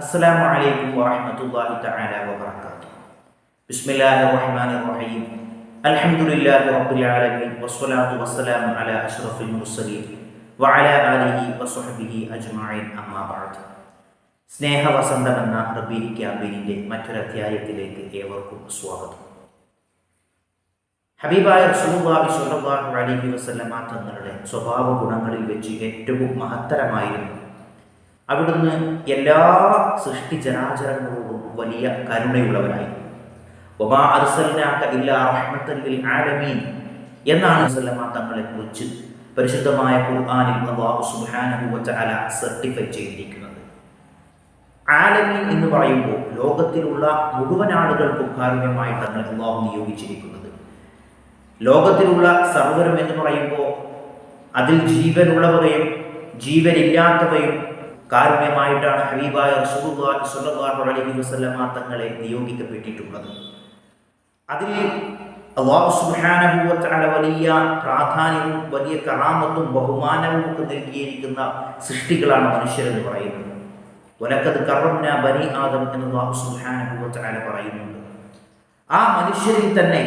السلام عليكم ورحمة الله تعالى وبركاته بسم الله الرحمن الرحيم الحمد لله رب العالمين والصلاة والسلام على أشرف المرسلين وعلى آله وصحبه أجمعين أما بعد സ്നേഹവസന്തം എന്ന റബി ക്യാമ്പയിനിൻ്റെ മറ്റൊരധ്യായത്തിലേക്ക് ഏവർക്കും സ്വാഗതം ഹബീബായ റസൂലുള്ളാഹി സ്വല്ലല്ലാഹു അലൈഹി വസല്ലമ തങ്ങളുടെ സ്വഭാവ ഗുണങ്ങളിൽ വെച്ച് ഏറ്റവും മഹത്തരമായിരുന്നു അവിടുന്ന് എല്ലാ സൃഷ്ടി ജനാചരങ്ങളോടും വലിയ കരുണയുള്ളവരായി. ഒമാ അർസൽനാക ഇല്ലാ റഹ്മത്തല്ലിൽ ആലമീൻ എന്നാണ് സല്ലമ തങ്ങളെ കുറിച്ച് പരിശുദ്ധമായ ഖുർആനിൽ അല്ലാഹു സുബ്ഹാനഹു വ സർട്ടിഫൈ ചെയ്തിരിക്കുന്നത്. ആലമീൻ എന്ന് പറയുമ്പോൾ ലോകത്തിലുള്ള മുഴുവൻ ആളുകൾക്കും കാരുണ്യമായി തങ്ങൾ അള്ളാഹു നിയോഗിച്ചിരിക്കുന്നത്. ലോകത്തിലുള്ള സർവരും എന്ന് പറയുമ്പോൾ അതിൽ ജീവനുള്ളവരെയും ജീവനില്ലാത്തവയും കാരുണ്യമായിട്ടാണ് ഹബീബായ സ്വല്ലല്ലാഹു അലൈഹി തങ്ങളെ നിയോഗിക്കപ്പെട്ടിട്ടുള്ളത്. അതിൽ അള്ളാഹു വലിയ പ്രാധാന്യവും വലിയ കറാമത്തും ബഹുമാനവും ഒക്കെ നൽകിയിരിക്കുന്ന സൃഷ്ടികളാണ് മനുഷ്യരെന്ന് പറയുന്നത്. ഒലക്കത് കറംന ബനി ആദം എന്ന് അള്ളാഹു വ പറയുന്നുണ്ട്. ആ മനുഷ്യരിൽ തന്നെ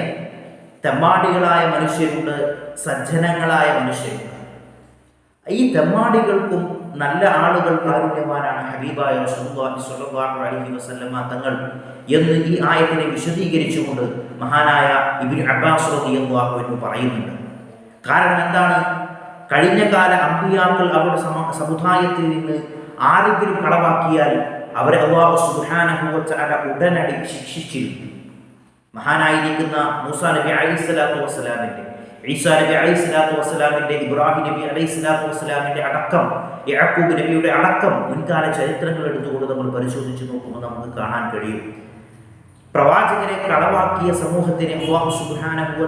തെമ്മാടികളായ മനുഷ്യരുണ്ട് സജ്ജനങ്ങളായ മനുഷ്യരുണ്ട്. ഈ തെമ്മാടികൾക്കും നല്ല ആളുകൾ കാരുണ്യവാനാണ് ഹബീബായ റസൂലുള്ളാഹി സ്വല്ലല്ലാഹു അലൈഹി തങ്ങൾ എന്ന് ഈ ആയത്തിനെ വിശദീകരിച്ചുകൊണ്ട് മഹാനായ ഇബ്നു അബ്ബാസ് റളിയല്ലാഹു അൻഹു പറയുന്നുണ്ട്. കാരണം എന്താണ്? കഴിഞ്ഞ കാല അമ്പിയാക്കൾ അവരുടെ സമ സമുദായത്തിൽ നിന്ന് ആരെങ്കിലും കളവാക്കിയാൽ അവരെ അള്ളാഹു തആല ഉടനടി ശിക്ഷിച്ചിരുന്നു മഹാനായിരിക്കുന്ന മൂസാ നബി അലൈഹി സ്വലാത്തു വസ്സലാമിന്റെ ഈസാ നബി അലൈഹി സ്വലാത്തു വസ്സലാമിന്റെ ഇബ്രാഹിം നബി അലൈഹി സ്വലാത്തു വസ്സലാമിന്റെ അടക്കം യാക്കൂബ് നബിയുടെ അടക്കം മുൻകാല ചരിത്രങ്ങൾ എടുത്തുകൊണ്ട് നമ്മൾ പരിശോധിച്ച് നോക്കുമ്പോൾ നമുക്ക് കാണാൻ കഴിയും. പ്രവാചകരെ കളവാക്കിയ സമൂഹത്തിന് അള്ളാഹു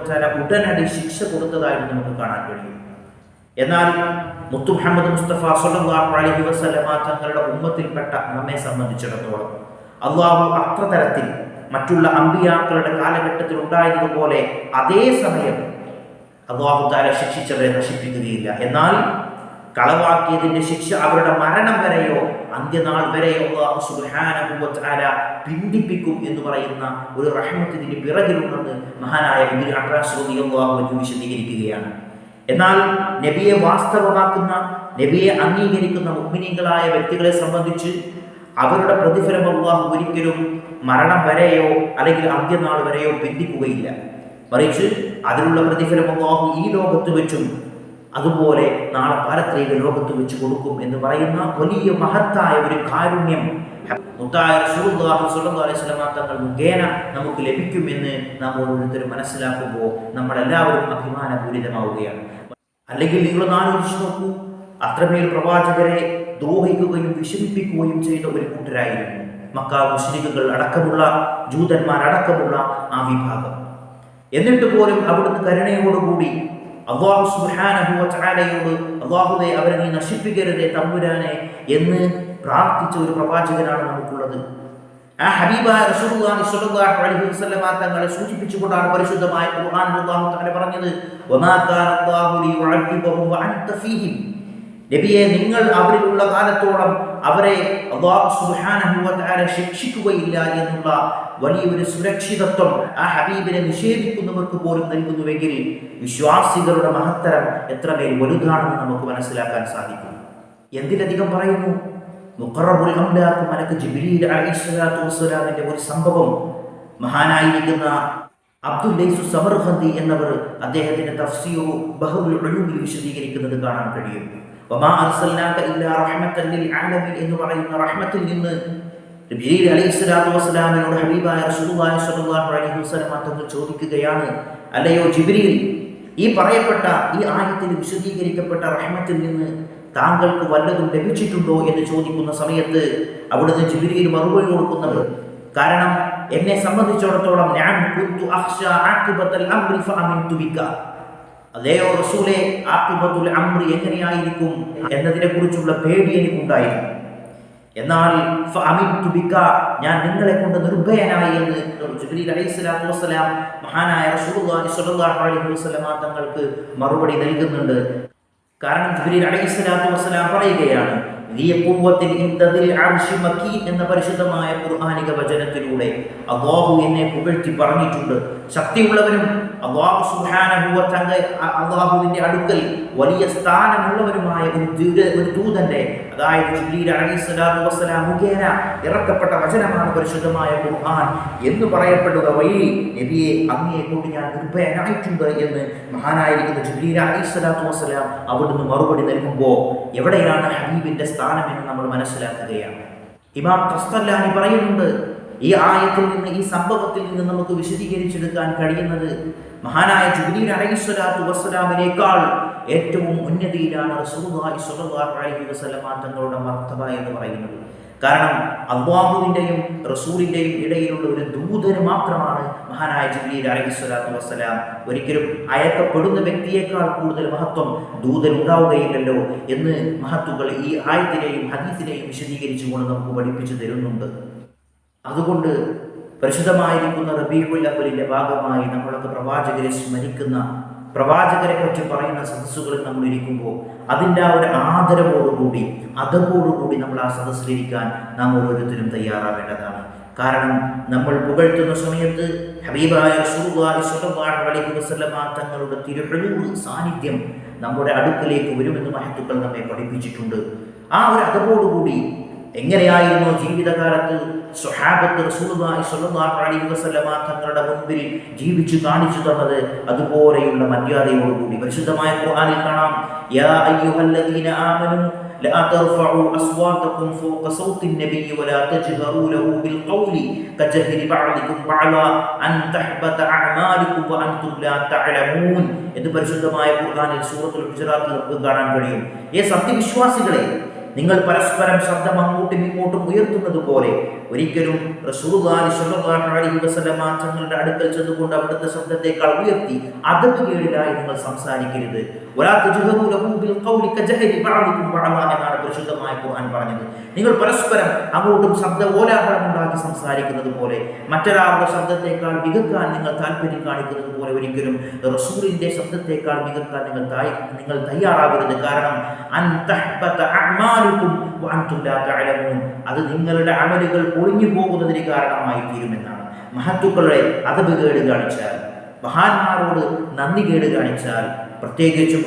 തആല ഉടനടി ശിക്ഷ കൊടുത്തതായിട്ട് നമുക്ക് കാണാൻ കഴിയും. എന്നാൽ മുത്തു മുഹമ്മദ് മുസ്തഫ സല്ലല്ലാഹു അലൈഹി വസല്ലമ തങ്ങളുടെ ഉമ്മത്തിൽപ്പെട്ട നമ്മെ സംബന്ധിച്ചിടത്തോളം അള്ളാഹു അത്ര തരത്തിൽ മറ്റുള്ള അമ്പിയാക്കളുടെ കാലഘട്ടത്തിൽ ഉണ്ടായതുപോലെ അതേ സമയം അള്ളാഹു താല ശിക്ഷിച്ചവരെ നശിപ്പിക്കുകയില്ല. എന്നാൽ കളവാക്കിയതിന്റെ ശിക്ഷ അവരുടെ മരണം വരെയോ അന്ത്യനാൾ വരെയോ അള്ളാഹു തആല പിന്തിപ്പിക്കും എന്ന് പറയുന്ന ഒരു റഹ്മത്തിന്റെ പിറകിലുണ്ടെന്ന് മഹാനായ ഇബ്നു അട്രാസ്രോതി അള്ളാഹു വിശദീകരിക്കുകയാണ്. എന്നാൽ നബിയെ വാസ്തവമാക്കുന്ന നബിയെ അംഗീകരിക്കുന്ന മുഗ്മിനികളായ വ്യക്തികളെ സംബന്ധിച്ച് അവരുടെ പ്രതിഫലം അള്ളാഹു ഒരിക്കലും മരണം വരെയോ അല്ലെങ്കിൽ അന്ത്യനാൾ വരെയോ ബന്ധിക്കുകയില്ല മറിച്ച് അതിനുള്ള പ്രതിഫലം അള്ളാഹു ഈ ലോകത്ത് വെച്ചും അതുപോലെ നാളെ പാരത്രിക ലോകത്ത് വെച്ച് കൊടുക്കും എന്ന് പറയുന്ന വലിയ മഹത്തായ ഒരു കാരുണ്യം. തങ്ങൾ മുഖേന നമുക്ക് ലഭിക്കുമെന്ന് നാം ഓരോരുത്തരും മനസ്സിലാക്കുമ്പോൾ നമ്മളെല്ലാവരും അഭിമാനപൂരിതമാവുകയാണ്. അല്ലെങ്കിൽ നിങ്ങൾ ആലോചിച്ച് നോക്കൂ അത്രമേൽ പ്രവാചകരെ ദ്രോഹിക്കുകയും വിഷമിപ്പിക്കുകയും ചെയ്ത ഒരു കൂട്ടരായിരുന്നു. മക്ക മുസ്ലിമുകൾ അടക്കമുള്ള ജൂതന്മാരടക്കമുള്ള ആ വിഭാഗം. എന്നിട്ട് പോലും അവിടുന്ന് കരുണയോടുകൂടി അള്ളാഹു തആലയോട് അള്ളാഹുവെ അവരെ നീ നശിപ്പിക്കരുതേ തമ്പുരാനെ എന്ന് പ്രാർത്ഥിച്ച ഒരു പ്രവാചകനാണ് നമുക്കുള്ളത്. ആ ഹബീബായ റസൂലുള്ളാഹി സ്വല്ലല്ലാഹു അലൈഹി വസല്ലമ തങ്ങളെ സൂചിപ്പിച്ചുകൊണ്ടാണ് പരിശുദ്ധമായ ഖുർആൻ അല്ലാഹു തആല പറഞ്ഞത് വമാ കാന അല്ലാഹു ലിയുഅദ്ദിബഹും വഅൻത ഫീഹിം. നബിയെ നിങ്ങൾ അവരിലുള്ള കാലത്തോളം അവരെ അള്ളാഹു സുബ്ഹാനഹു വ തആല ശിക്ഷിക്കുകയില്ല എന്നുള്ള വലിയൊരു സുരക്ഷിതത്വം ആ ഹബീബിനെ നിഷേധിക്കുന്നവർക്ക് പോലും നൽകുന്നുവെങ്കിൽ വിശ്വാസികളുടെ മഹത്തരം എത്രമേൽ വലുതാണെന്ന് നമുക്ക് മനസ്സിലാക്കാൻ സാധിക്കും. എന്തിലധികം പറയുന്നു? മുഖറബുൽ അംലാഖ് മലക്ക് ജിബ്രീൽ അലൈഹിസ്സലാത്തു വസ്സലാമിന്റെ ഒരു സംഭവം. മഹാനായിരിക്കുന്ന അബ്ദുൽ ലൈസു സമർഹന്തി എന്നവർ അദ്ദേഹത്തിന്റെ തഫ്സീറു ബഹുവിൽ വിശദീകരിക്കുന്നത് കാണാൻ കഴിയും. എന്ന് പറയുന്ന റഹ്മത്തിൽ നിന്ന് ജിബ്രീൽ അലൈഹിസ്സലാത്തു വസ്സലാമിനോട് ഹബീബായ റസൂലുള്ളാഹി സ്വല്ലല്ലാഹു അലൈഹി വസല്ലം തങ്ങൾ ചോദിക്കുകയാണ് അല്ലയോ ജിബ്രീൽ ഈ പറയപ്പെട്ട ഈ ആയത്തിന് വിശദീകരിക്കപ്പെട്ട റഹ്മത്തിൽ നിന്ന് താങ്കൾക്ക് വല്ലതും ലഭിച്ചിട്ടുണ്ടോ? എന്ന് ചോദിക്കുന്ന സമയത്ത് അവിടുന്ന് ജിബിരിയിൽ മറുപടി കൊടുക്കുന്നത് കാരണം എന്നെ സംബന്ധിച്ചിടത്തോളം ഞാൻ അതെയോ റസൂലെ എങ്ങനെയായിരിക്കും? എന്നതിനെ കുറിച്ചുള്ള പേടി എനിക്കുണ്ടായിരുന്നു. എന്നാൽ ഞാൻ നിങ്ങളെ കൊണ്ട് നിർഭയനായി എന്ന് ജിബ്രീൽ അലൈഹി സ്വലാത്തു മഹാനായ റസൂലുള്ളാഹി സ്വല്ലല്ലാഹു അലൈഹി വസല്ലമ തങ്ങൾക്ക് മറുപടി നൽകുന്നുണ്ട്. കാരണം ജുബിലി അലൈഹി സ്വലാത്തു വസ്സലാം പറയുകയാണ് എന്ന പരിശുദ്ധമായ ഖുർആനിക വചനത്തിലൂടെ അള്ളാഹു എന്നെ പുകഴ്ത്തി പറഞ്ഞിട്ടുണ്ട്. ശക്തിയുള്ളവനും അള്ളാഹു തആല അള്ളാഹുവിന്റെ അടുക്കൽ വലിയ സ്ഥാനമുള്ളവരുമായ ഒരു ദൂത- ഒരു ദൂതന്റെ അതായത് ജിബ്രീൽ അലൈഹിസ്സലാത്തു വസ്സലാം മുഖേന ഇറക്കപ്പെട്ട വചനമാണ് പരിശുദ്ധമായ ഖുർആൻ എന്ന് പറയപ്പെടുക വഴി നബിയെ അങ്ങയെ കൊണ്ട് ഞാൻ നിർഭയനായിട്ടുണ്ട് എന്ന് മഹാനായിരിക്കുന്ന ജിബ്രീൽ അലൈഹിസ്സലാത്തു വസ്സലാം അവിടുന്ന് മറുപടി നൽകുമ്പോൾ എവിടെയാണ് ഹബീബിന്റെ സ്ഥാനം എന്ന് നമ്മൾ മനസ്സിലാക്കുകയാണ്. ഇമാം തസ്തല്ലാനി പറയുന്നുണ്ട് ഈ ആയത്തിൽ നിന്ന് ഈ സംഭവത്തിൽ നിന്ന് നമുക്ക് വിശദീകരിച്ചെടുക്കാൻ കഴിയുന്നത് മഹാനായ ജുബിലീൽ അലൈഹിസ്വലാത്തു വസ്സലാമിനേക്കാൾ ഏറ്റവും ഉന്നതിയിലാണ് അലൈഹി തങ്ങളുടെ മർത്തബ എന്ന് പറയുന്നത്. കാരണം അബ്വാഹുവിന്റെയും റസൂലിന്റെയും ഇടയിലുള്ള ഒരു ദൂതന് മാത്രമാണ് മഹാനായ ജിബ്രീൽ അലൈഹിസ്വലാത്തു വസ്സലാം ഒരിക്കലും അയക്കപ്പെടുന്ന വ്യക്തിയേക്കാൾ കൂടുതൽ മഹത്വം ദൂതൻ ഉണ്ടാവുകയില്ലല്ലോ എന്ന് മഹത്തുക്കൾ ഈ ആയത്തിനെയും ഹദീസിനെയും വിശദീകരിച്ചുകൊണ്ട് നമുക്ക് പഠിപ്പിച്ചു തരുന്നുണ്ട്. അതുകൊണ്ട് പരിശുദ്ധമായിരിക്കുന്ന റബീഖുൽ അവലിന്റെ ഭാഗമായി നമ്മളൊക്കെ പ്രവാചകരെ സ്മരിക്കുന്ന പ്രവാചകരെ പറ്റി പറയുന്ന സദസ്സുകളിൽ നമ്മൾ ഇരിക്കുമ്പോൾ അതിന്റെ ആ ഒരു ആദരവോടുകൂടി അതവോടുകൂടി നമ്മൾ ആ സദസ്സിലിരിക്കാൻ നാം ഓരോരുത്തരും തയ്യാറാവേണ്ടതാണ്. കാരണം നമ്മൾ പുകഴ്ത്തുന്ന സമയത്ത് ഹബീബായ തങ്ങളുടെ തിരുഹലൂർ സാന്നിധ്യം നമ്മുടെ അടുക്കലേക്ക് വരുമെന്ന് മഹത്തുക്കൾ നമ്മെ പഠിപ്പിച്ചിട്ടുണ്ട്. ആ ഒരു അതവോടുകൂടി എങ്ങനെയായിരുന്നു ജീവിതകാലത്ത് സ്വഹാബത്ത് റസൂലുള്ളാഹി സ്വല്ലല്ലാഹു അലൈഹി വസല്ലമ തങ്ങളുടെ മുൻപിൽ ജീവിച്ചു കാണിച്ചു തന്നത് അതുപോലെയുള്ള മര്യാദയോടുകൂടി പരിശുദ്ധമായ ഖുർആനിൽ കാണാം യാ അയ്യുഹല്ലദീന ആമനു لا ترفعوا أصواتكم فوق صوت النبي ولا تجهروا له بالقول كجهر بعضكم بعضا أن تحبط أعمالكم وأنتم لا تعلمون എന്ന് പരിശുദ്ധമായ ഖുർആനിൽ സൂറത്തുൽ ഹുജറാത്തിൽ നമുക്ക് കാണാൻ കഴിയും ഏ സത്യവിശ്വാസികളെ നിങ്ങൾ പരസ്പരം ശബ്ദം അങ്ങോട്ടും ഇങ്ങോട്ടും ഉയർത്തുന്നത് പോലെ ഒരിക്കലും തങ്ങളുടെ അടുക്കൽ ചെന്നുകൊണ്ട് അവിടുത്തെ ശബ്ദത്തെക്കാൾ ഉയർത്തി അതത് കീഴിലായി നിങ്ങൾ സംസാരിക്കരുത്. എന്നാണ് പരിശുദ്ധമായ ഖുർആൻ പറഞ്ഞത്. നിങ്ങൾ പരസ്പരം അങ്ങോട്ടും ശബ്ദ ഓലാഹലം ഉണ്ടാക്കി സംസാരിക്കുന്നത് പോലെ മറ്റൊരാളുടെ ശബ്ദത്തെക്കാൾ മികക്കാൻ നിങ്ങൾ താല്പര്യം കാണിക്കുന്നത് പോലെ ഒരിക്കലും റസൂലിന്റെ ശബ്ദത്തെക്കാൾ മികക്കാൻ നിങ്ങൾ നിങ്ങൾ തയ്യാറാകരുത്. കാരണം അത് നിങ്ങളുടെ അമലുകൾ പൊളിഞ്ഞു പോകുന്നതിന് കാരണമായി തീരുമെന്നാണ് മഹത്തുക്കളുടെ അതബ് കേട് കാണിച്ചാൽ മഹാന്മാരോട് നന്ദി കേട് കാണിച്ചാൽ പ്രത്യേകിച്ചും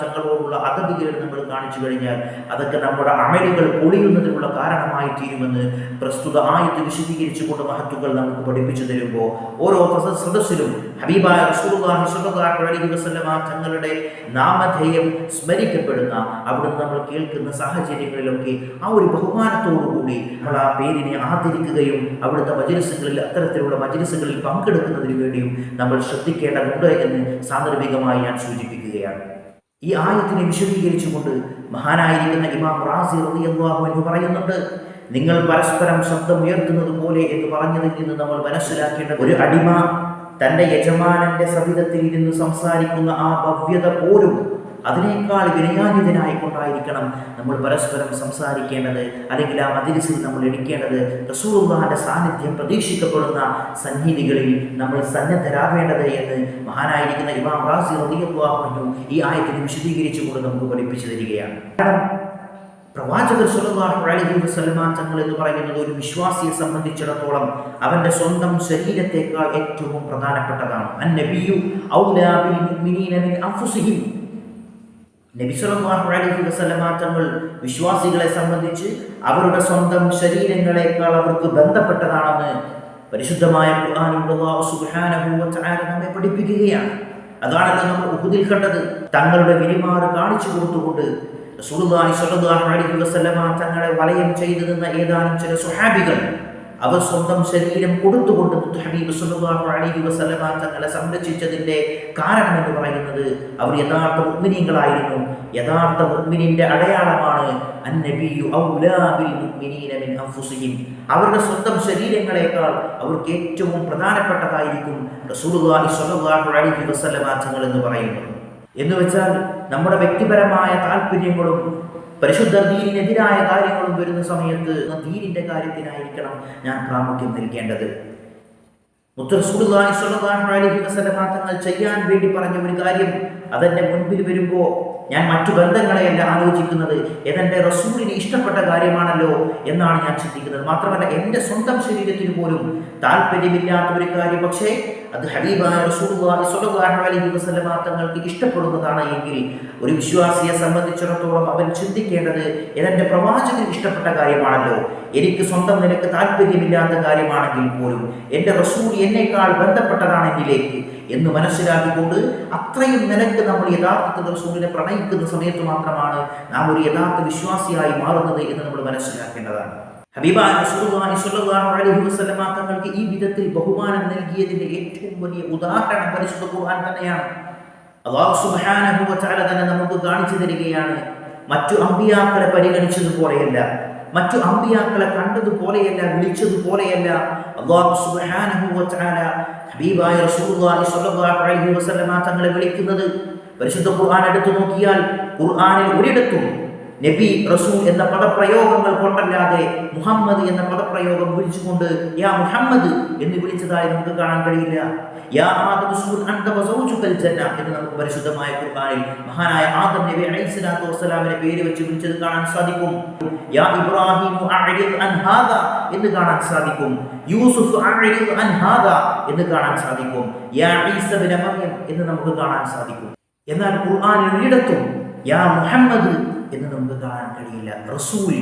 തങ്ങളോടുള്ള അതബ് നമ്മൾ കാണിച്ചു കഴിഞ്ഞാൽ അതൊക്കെ നമ്മുടെ അമലുകൾ പൊളിയുന്നതിനുള്ള കാരണമായി തീരുമെന്ന് പ്രസ്തുത ആയത്ത് വിശദീകരിച്ചുകൊണ്ട് മഹത്തുക്കൾ നമുക്ക് പഠിപ്പിച്ചു തരുമ്പോൾ ഓരോ സദ- സദസ്സിലും ഹബീബായ തങ്ങളുടെ നാമധേയം സ്മരിക്കപ്പെടുന്ന അവിടുന്ന് നമ്മൾ കേൾക്കുന്ന സാഹചര്യങ്ങളിലൊക്കെ ആ ഒരു ബഹുമാനത്തോടുകൂടി നമ്മൾ ആ പേരിനെ ആദരിക്കുകയും അവിടുത്തെ മജിലിസുകളിൽ അത്തരത്തിലുള്ള മജിലിസുകളിൽ പങ്കെടുക്കുന്നതിന് വേണ്ടിയും നമ്മൾ ശ്രദ്ധിക്കേണ്ടതുണ്ട് എന്ന് സാന്ദർഭികമായി ഞാൻ സൂചിപ്പിക്കുകയാണ്. ഈ ആയത്തിനെ വിശദീകരിച്ചുകൊണ്ട് മഹാനായിരിക്കുന്ന ഇമാം റാസി റളിയല്ലാഹു പറയുന്നുണ്ട് നിങ്ങൾ പരസ്പരം ശബ്ദം ഉയർത്തുന്നത് പോലെ എന്ന് പറഞ്ഞതിൽ നിന്ന് നമ്മൾ മനസ്സിലാക്കേണ്ട ഒരു അടിമ തന്റെ യജമാനന്റെ സവിധത്തിൽ ഇരുന്ന് സംസാരിക്കുന്ന ആ ഭവ്യത പോലും അതിനേക്കാൾ വിനയാന്വിതനായി കൊണ്ടായിരിക്കണം നമ്മൾ പരസ്പരം സംസാരിക്കേണ്ടത് അല്ലെങ്കിൽ ആ മതിരിസിൽ നമ്മൾ എടുക്കേണ്ടത് റസൂലുള്ളാഹിന്റെ സാന്നിധ്യം പ്രതീക്ഷിക്കപ്പെടുന്ന സന്നിധികളിൽ നമ്മൾ സന്നദ്ധരാവേണ്ടത് എന്ന് മഹാനായിരിക്കുന്ന ഇമാം റാസി റളിയല്ലാഹു ഈ ആയത്തിന് വിശദീകരിച്ചുകൊണ്ട് നമുക്ക് പഠിപ്പിച്ചു തരികയാണ്. കാരണം പ്രവാചകർ സല്ലല്ലാഹു അലൈഹി തങ്ങൾ എന്ന് പറയുന്നത് ഒരു വിശ്വാസിയെ സംബന്ധിച്ചിടത്തോളം അവന്റെ സ്വന്തം ശരീരത്തെക്കാൾ ഏറ്റവും പ്രധാനപ്പെട്ടതാണ്. തങ്ങൾ വിശ്വാസികളെ സംബന്ധിച്ച് അവരുടെ സ്വന്തം ശരീരങ്ങളെക്കാൾ അവർക്ക് ബന്ധപ്പെട്ടതാണെന്ന് പരിശുദ്ധമായ നമ്മെ പഠിപ്പിക്കുകയാണ്. അതാണല്ലോ നമ്മൾ ഉഹുദിൽ കണ്ടത്. തങ്ങളുടെ വിരിമാറ് കാണിച്ചു കൊടുത്തുകൊണ്ട് റസൂലുള്ളാഹി സ്വല്ലല്ലാഹു അലൈഹി വസല്ലമ തങ്ങളെ വലയം ചെയ്തു നിന്ന ഏതാനും ചില സ്വഹാബികൾ അവർ സ്വന്തം ശരീരം കൊടുത്തുകൊണ്ട് മുത്ത് ഹബീബ് സല്ലല്ലാഹു അലൈഹി വസല്ലമ തങ്ങളെ സംരക്ഷിച്ചതിന്റെ കാരണം എന്ന് പറയുന്നത് അവർ യഥാർത്ഥ ഉദ്മിനികളായിരുന്നു യഥാർത്ഥ മുഅ്മിനിന്റെ അടയാളമാണ് അവരുടെ സ്വന്തം ശരീരങ്ങളെക്കാൾ അവർക്ക് ഏറ്റവും പ്രധാനപ്പെട്ടതായിരിക്കും റസൂലുള്ളാഹി സ്വല്ലല്ലാഹു അലൈഹി തങ്ങൾ എന്ന് പറയുന്നത്. എന്ന് വെച്ചാൽ നമ്മുടെ വ്യക്തിപരമായ താല്പര്യങ്ങളും പരിശുദ്ധ ദീനിനെതിരായ കാര്യങ്ങളും വരുന്ന സമയത്ത് ദീനിന്റെ കാര്യത്തിനായിരിക്കണം ഞാൻ പ്രാമുഖ്യം നൽകേണ്ടത്. അലൈഹി വസല്ലമ തങ്ങൾ ചെയ്യാൻ വേണ്ടി പറഞ്ഞ ഒരു കാര്യം അതെന്റെ മുൻപിൽ വരുമ്പോൾ ഞാൻ മറ്റു ബന്ധങ്ങളെയല്ല ആലോചിക്കുന്നത് ഇതെന്റെ റസൂലിന് ഇഷ്ടപ്പെട്ട കാര്യമാണല്ലോ എന്നാണ് ഞാൻ ചിന്തിക്കുന്നത്. മാത്രമല്ല എന്റെ സ്വന്തം ശരീരത്തിന് പോലും താല്പര്യമില്ലാത്ത ഒരു കാര്യം. പക്ഷേ അത് ഹബീബായ തങ്ങൾക്ക് ഇഷ്ടപ്പെടുന്നതാണ് എങ്കിൽ ഒരു വിശ്വാസിയെ സംബന്ധിച്ചിടത്തോളം അവൻ ചിന്തിക്കേണ്ടത് എന്റെ പ്രവാചകന് ഇഷ്ടപ്പെട്ട കാര്യമാണല്ലോ. എനിക്ക് സ്വന്തം നിനക്ക് താല്പര്യമില്ലാത്ത കാര്യമാണെങ്കിൽ പോലും എന്റെ റസൂൽ എന്നേക്കാൾ ബന്ധപ്പെട്ടതാണെങ്കിലേക്ക് എന്ന് മനസ്സിലാക്കിക്കൊണ്ട് അത്രയും നിലയ്ക്ക് നമ്മൾ യഥാർത്ഥത്തിൽ റസൂലിനെ പ്രണയിക്കുന്ന സമയത്ത് മാത്രമാണ് നാം ഒരു യഥാർത്ഥ വിശ്വാസിയായി മാറുന്നത് എന്ന് നമ്മൾ മനസ്സിലാക്കേണ്ടതാണ്. ഹബീബായ തങ്ങൾക്ക് ഈ വിധത്തിൽ ബഹുമാനം നൽകിയതിന്റെ ഏറ്റവും വലിയ ഉദാഹരണം പരിശുദ്ധ ഖുർആൻ തന്നെയാണ്. അള്ളാഹു തന്നെ നമുക്ക് കാണിച്ചു തരികയാണ്. മറ്റു അമ്പിയാക്കളെ പരിഗണിച്ചതുപോലെയല്ല. മറ്റു അമ്പിയാക്കളെ കണ്ടതുപോലെയല്ല വിളിച്ചതുപോലെയല്ല. ഹബീബായ റസൂലുള്ളാഹി അലൈഹി തങ്ങളെ വിളിക്കുന്നത്. പരിശുദ്ധ ഖുർആൻ എടുത്തു നോക്കിയാൽ ഖുർആനിൽ ഒരിടത്തും നബി റസൂൽ എന്ന പദപ്രയോഗങ്ങൾ കൊണ്ടല്ലാതെ മുഹമ്മദ് എന്ന പദപ്രയോഗം വിളിച്ചുകൊണ്ട് യാ മുഹമ്മദ് എന്ന് വിളിച്ചതായി നമുക്ക് കാണാൻ കഴിയില്ല. യാ ആദം അൻത നമുക്ക് പരിശുദ്ധമായ ഖുർആനിൽ മഹാനായ ആദം നബി അലൈഹിസ്സലാത്തു വസ്സലാമിനെ പേര് വെച്ച് വിളിച്ചത് കാണാൻ സാധിക്കും. യാ ഇബ്രാഹിം അഅരിദ് അൻ ഹാദാ എന്ന് കാണാൻ സാധിക്കും. യൂസുഫ് അഅരിദ് അൻ ഹാദാ എന്ന് കാണാൻ സാധിക്കും. യാ ഈസ മറിയം എന്ന് നമുക്ക് കാണാൻ സാധിക്കും. എന്നാൽ ഖുർആനിൽ ഒരിടത്തും യാ മുഹമ്മദ് എന്ന് നമുക്ക് കാണാൻ കഴിയില്ല. റസൂൽ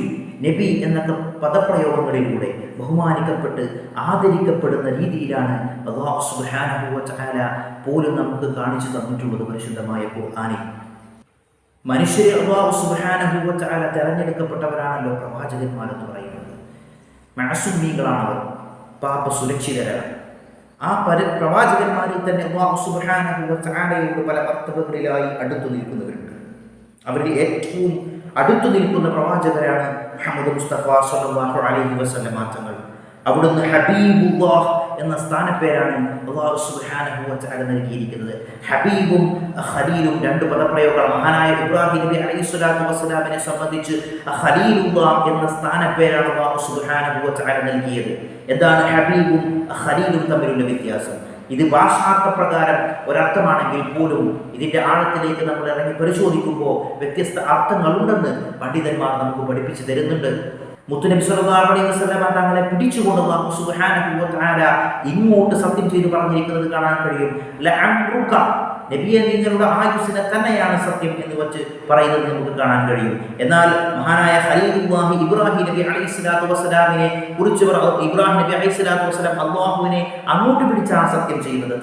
നബി എന്നൊക്കെ പദപ്രയോഗങ്ങളിലൂടെ ബഹുമാനിക്കപ്പെട്ട് ആദരിക്കപ്പെടുന്ന രീതിയിലാണ് പോലും നമുക്ക് കാണിച്ചു തന്നിട്ടുള്ളത് പരിശുദ്ധമായ ഖുർആാനിൽ. മനുഷ്യരെ അള്ളാഹു സുബ്ഹാനഹു വ തആല തെരഞ്ഞെടുക്കപ്പെട്ടവരാണല്ലോ പ്രവാചകന്മാരെന്ന് പറയുന്നത്. മഅസുമീകളാണവർ പാപ സുരക്ഷിതരാണ് ആ പര പ്രവാചകന്മാരിൽ തന്നെ അള്ളാഹു സുബ്ഹാനഹു വ തആലയോട് പല മർത്തബകളിലായി അടുത്തു നിൽക്കുന്നവരുണ്ട്. അവരിൽ ഏറ്റവും അടുത്തു നിൽക്കുന്ന പ്രവാചകരാണ് മുഹമ്മദ് മുസ്തഫ സല്ലല്ലാഹു അലൈഹി വസ്ലം മാറ്റങ്ങൾ. അവിടുന്ന് ഹബീബുല്ലാഹ് എന്ന സ്ഥാനപ്പേരാണ് അള്ളാഹു തആല നൽകിയിരിക്കുന്നത്. ഹബീബും ഖലീലും രണ്ട് പദപ്രയോഗങ്ങൾ മഹാനായ ഇബ്രാഹിം നബി അലൈഹി സ്വലാത്തു വസ്സലാമിനെ സംബന്ധിച്ച് ഖലീലുല്ലാഹ് എന്ന സ്ഥാനപ്പേരാണ് അള്ളാഹു തആല നൽകിയത്. എന്താണ് ഹബീബും ഖലീലും തമ്മിലുള്ള വ്യത്യാസം? ഇത് ഭാഷാർത്ഥ പ്രകാരം ഒരർത്ഥമാണെങ്കിൽ പോലും ഇതിന്റെ ആഴത്തിലേക്ക് നമ്മൾ ഇറങ്ങി പരിശോധിക്കുമ്പോൾ വ്യത്യസ്ത അർത്ഥങ്ങളുണ്ടെന്ന് പണ്ഡിതന്മാർ നമുക്ക് പഠിപ്പിച്ചു തരുന്നുണ്ട്. മുത്തുനബി സല്ലല്ലാഹു അലൈഹി വസല്ലമ തങ്ങളെ പിടിച്ചുകൊണ്ട് അല്ലാഹു സുബ്ഹാനഹു ഇങ്ങോട്ട് സത്യം ചെയ്ത് പറഞ്ഞിരിക്കുന്നത് കാണാൻ കഴിയും. നബിയെ നിങ്ങളുടെ ആയുസിനെ തന്നെയാണ് സത്യം എന്ന് വെച്ച് പറയുന്നത് നമുക്ക് കാണാൻ കഴിയും. എന്നാൽ മഹാനായ ഖലീലുല്ലാഹി ഇബ്രാഹിം നബി അലൈഹി സ്വലാത്തു വസ്സലാമിനെ കുറിച്ച് ഇബ്രാഹിം നബി അലൈഹി സ്വലാത്തു വസ്സലാം അള്ളാഹുവിനെ അങ്ങോട്ട് പിടിച്ചാണ് സത്യം ചെയ്യുന്നത്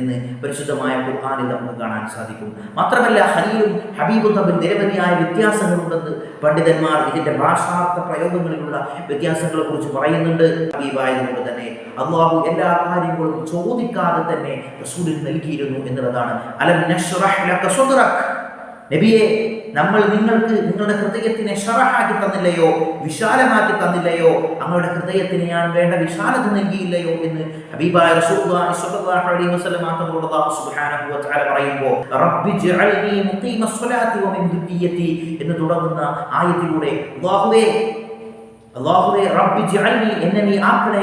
എന്ന് പരിശുദ്ധമായ ഖുർആാനിൽ നമുക്ക് കാണാൻ സാധിക്കും. മാത്രമല്ല ഹലീലും ഹബീബും തമ്മിൽ നിരവധിയായ വ്യത്യാസങ്ങളുണ്ടെന്ന് പണ്ഡിതന്മാർ ഇതിന്റെ ഭാഷാർത്ഥ പ്രയോഗങ്ങളിലുള്ള വ്യത്യാസങ്ങളെ കുറിച്ച് പറയുന്നുണ്ട്. ഹബീബായതുകൊണ്ട് തന്നെ അള്ളാഹു എല്ലാ കാര്യങ്ങളും ചോദിക്കാതെ തന്നെ റസൂലിന് നൽകിയിരുന്നു എന്നുള്ളതാണ്. അലം നബിയെ നമ്മൾ നിങ്ങൾക്ക് നിങ്ങളുടെ ഹൃദയത്തിനെ ഷറഹാക്കി തന്നില്ലയോ? വിശാലമാക്കി തന്നില്ലയോ? അങ്ങയുടെ ഹൃദയത്തിന് ഞാൻ വേണ്ട വിശാലത നൽകിയില്ലയോ എന്ന് ഹബീബായ പറയുമ്പോൾ എന്ന് തുടങ്ങുന്ന ആയത്തിലൂടെ അല്ലാഹുവേ അല്ലാഹുവേ റബ്ബി എന്നെ നീ ആക്കണേ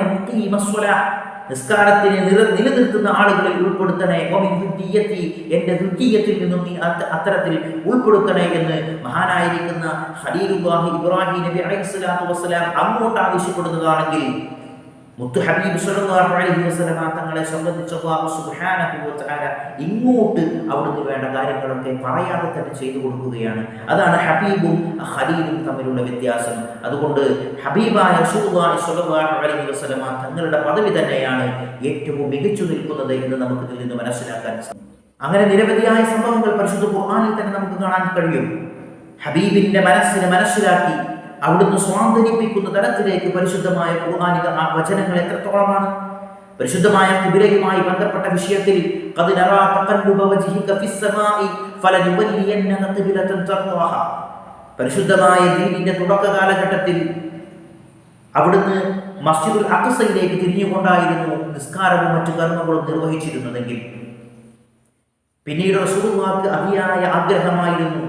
നിസ്കാരത്തിനെ നില നിലനിർത്തുന്ന ആളുകളിൽ ഉൾപ്പെടുത്തണേ. ഒമിൻ ദുദ്ദീയത്തി എന്റെ ദ്വിതീയത്തിൽ നിന്നും നീ അത്ത- അത്തരത്തിൽ ഉൾപ്പെടുത്തണേ എന്ന് മഹാനായിരിക്കുന്ന ഹലീലുബാഹി ഇബ്രാഹിം നബി അലൈഹി സ്വലാത്തു വസ്സലാം അങ്ങോട്ട് ആവശ്യപ്പെടുന്നതാണെങ്കിൽ മുത്തു ഹബീബ് സല്ലല്ലാഹു അലൈഹി വസല്ലമ തങ്ങളെ സംബന്ധിച്ച് അല്ലാഹു സുബ്ഹാനഹു വതആല ഇങ്ങോട്ട് അവിടുന്ന് വേണ്ട കാര്യങ്ങളൊക്കെ പറയാതെ തന്നെ ചെയ്തു കൊടുക്കുകയാണ്. അതാണ് ഹബീബും ഖലീലും തമ്മിലുള്ള വ്യത്യാസം. അതുകൊണ്ട് ഹബീബായ റസൂലുള്ളാഹി സ്വല്ലല്ലാഹു അലൈഹി വസല്ലമ തങ്ങളുടെ പദവി തന്നെയാണ് ഏറ്റവും മികച്ചു നിൽക്കുന്നത് എന്ന് നമുക്ക് ഇതിൽ നിന്ന് മനസ്സിലാക്കാൻ സാധിക്കും. അങ്ങനെ നിരവധിയായ സംഭവങ്ങൾ പരിശുദ്ധ ഖുർആനിൽ തന്നെ നമുക്ക് കാണാൻ കഴിയും. ഹബീബിന്റെ മനസ്സിനെ മനസ്സിലാക്കി അവിടുന്ന് സ്വാന്തനിപ്പിക്കുന്ന തരത്തിലേക്ക് പരിശുദ്ധമായ ഖുർആാനിക വചനങ്ങൾ എത്രത്തോളമാണ്? പരിശുദ്ധമായ കുതിരയുമായി ബന്ധപ്പെട്ട വിഷയത്തിൽ പരിശുദ്ധമായ ദീനിന്റെ തുടക്ക കാലഘട്ടത്തിൽ അവിടുന്ന് മസ്ജിദുൽ അക്സയിലേക്ക് തിരിഞ്ഞുകൊണ്ടായിരുന്നു നിസ്കാരവും മറ്റു കർമ്മങ്ങളും നിർവഹിച്ചിരുന്നതെങ്കിൽ. പിന്നീട് റസൂർവാക്ക് അതിയായ ആഗ്രഹമായിരുന്നു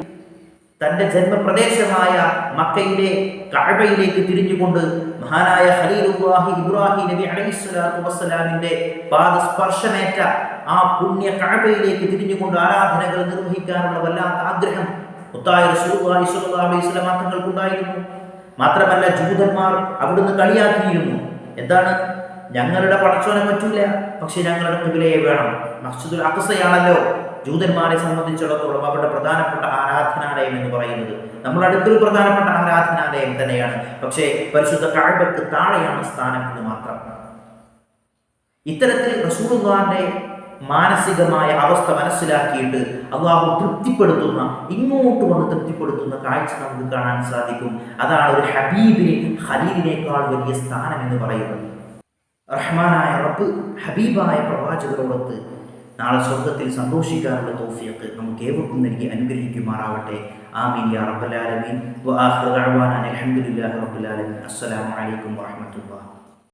തന്റെ ജന്മപ്രദേശമായ മക്കയിലെ കഅബയിലേക്ക് തിരിഞ്ഞുകൊണ്ട് മഹാനായ ഹലീലുല്ലാഹി ഇബ്രാഹി നബി അലൈഹിസ്സലാത്തു വസ്സലാമിന്റെ പാദസ്പർശമേറ്റ ആ പുണ്യ കഴബയിലേക്ക് തിരിഞ്ഞുകൊണ്ട് ആരാധനകൾ നിർവഹിക്കാനുള്ള വല്ലാത്ത ആഗ്രഹം മുത്തായ വസല്ലം തങ്ങൾക്കുണ്ടായിരുന്നു മാത്രമല്ല ജൂതന്മാർ അവിടുന്ന് കളിയാക്കിയിരുന്നു എന്താണ്? ഞങ്ങളുടെ പടച്ചോനെ പറ്റൂല. പക്ഷെ ഞങ്ങളുടെ മുകളിലേ വേണം. മസ്ജിദുൽ അക്സയാണല്ലോ. ജൂതന്മാരെ സംബന്ധിച്ചിടത്തോളം അവരുടെ പ്രധാനപ്പെട്ട ആരാധനാലയം എന്ന് പറയുന്നത് നമ്മുടെ അടുത്തൊരു പ്രധാനപ്പെട്ട ആരാധനാലയം തന്നെയാണ്. പക്ഷേ പരിശുദ്ധ കാഴ്ബക്ക് താഴെയാണ് സ്ഥാനം എന്ന് മാത്രം. ഇത്തരത്തിൽ റസൂലുള്ളാന്റെ മാനസികമായ അവസ്ഥ മനസ്സിലാക്കിയിട്ട് അള്ളാഹു തൃപ്തിപ്പെടുത്തുന്ന ഇങ്ങോട്ട് വന്ന് തൃപ്തിപ്പെടുത്തുന്ന കാഴ്ച നമുക്ക് കാണാൻ സാധിക്കും. അതാണ് ഒരു ഹബീബിനെ ഖലീലിനേക്കാൾ വലിയ സ്ഥാനം എന്ന് പറയുന്നത്. റഹ്മാനായ റബ്ബ് ഹബീബായ പ്രവാചകരോടൊത്ത് നാളെ സ്വർഗത്തിൽ സന്തോഷിക്കാനുള്ള തോഫിയൊക്കെ നമുക്ക് ഏവർക്കും നൽകി അനുഗ്രഹിക്കുമാറാവട്ടെ. ആമീൻ യാ റബ്ബൽ ആലമീൻ. വ ആഖിറു ദഅവാനാ